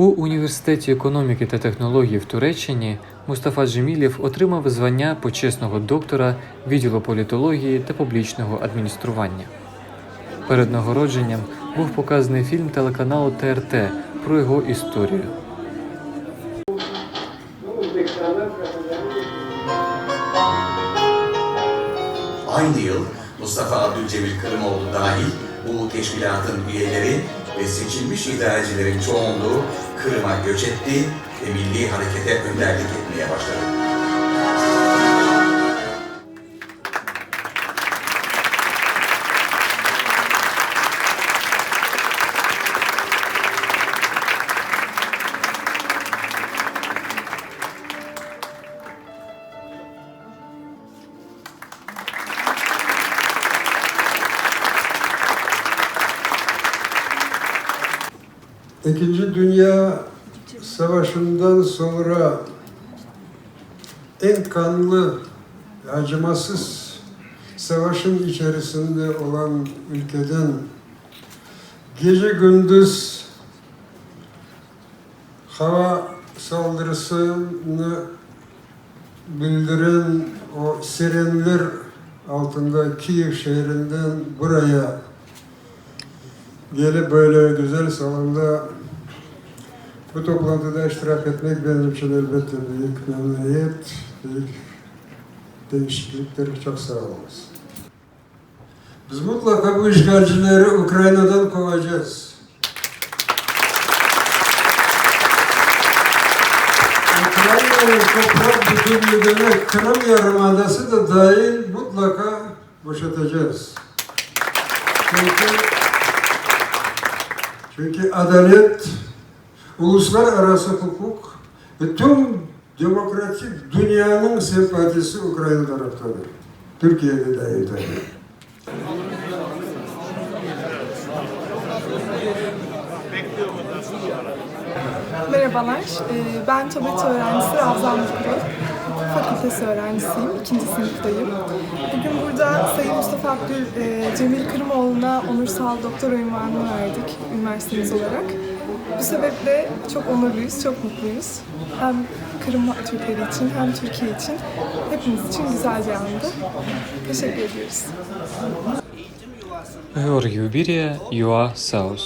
У університеті економіки та технологій в Туреччині Мустафа Джемілєв отримав звання почесного доктора відділу політології та публічного адміністрування. Перед нагородженням був показаний фільм телеканалу ТРТ про його історію. Aynı yıl Mustafa Abdülcemil Kırımoğlu bu teşkilatın üyeleri ve seçilmiş idarecilerin çoğunluğu Kırım'a göç etti ve milli harekete önderlik etmeye başladı. İkinci Dünya Savaşı'ndan sonra en kanlı, acımasız savaşın içerisinde olan ülkeden gece gündüz hava saldırısını bildiren o sirenler altında Kiev şehrinden buraya gelip böyle güzel salonda bu toplantıda iştirak etmek benim için elbette büyük memnuniyet, büyük değişiklikler. Çok sağ olunuz. Biz mutlaka bu işgalcileri Ukrayna'dan kovacağız. Ukrayna'nın toprak bütünlüğüne Kırım Yarımadası da dahil mutlaka boşaltacağız. Çünkü çünkü adalet, uluslararası hukuk ve tüm demokratik dünyanın sempatisi Ukrayna taraftadır. Türkiye'de dahil tabii. Merhabalar, ee, ben TOBET öğrencisi Ravza Mutlu. Hukuk Fakültesi öğrencisiyim, ikinci sınıftayım. Bugün burada Sayın Mustafa Abdül e, Cemil Kırımoğlu'na onursal doktor unvanını verdik üniversitemiz olarak. Bu sebeple çok onurluyuz, çok mutluyuz. Hem Kırım Türkleri için hem Türkiye için hepimiz için güzel bir andı. Teşekkür ediyoruz. Георгій Убірія, ЮА Саус.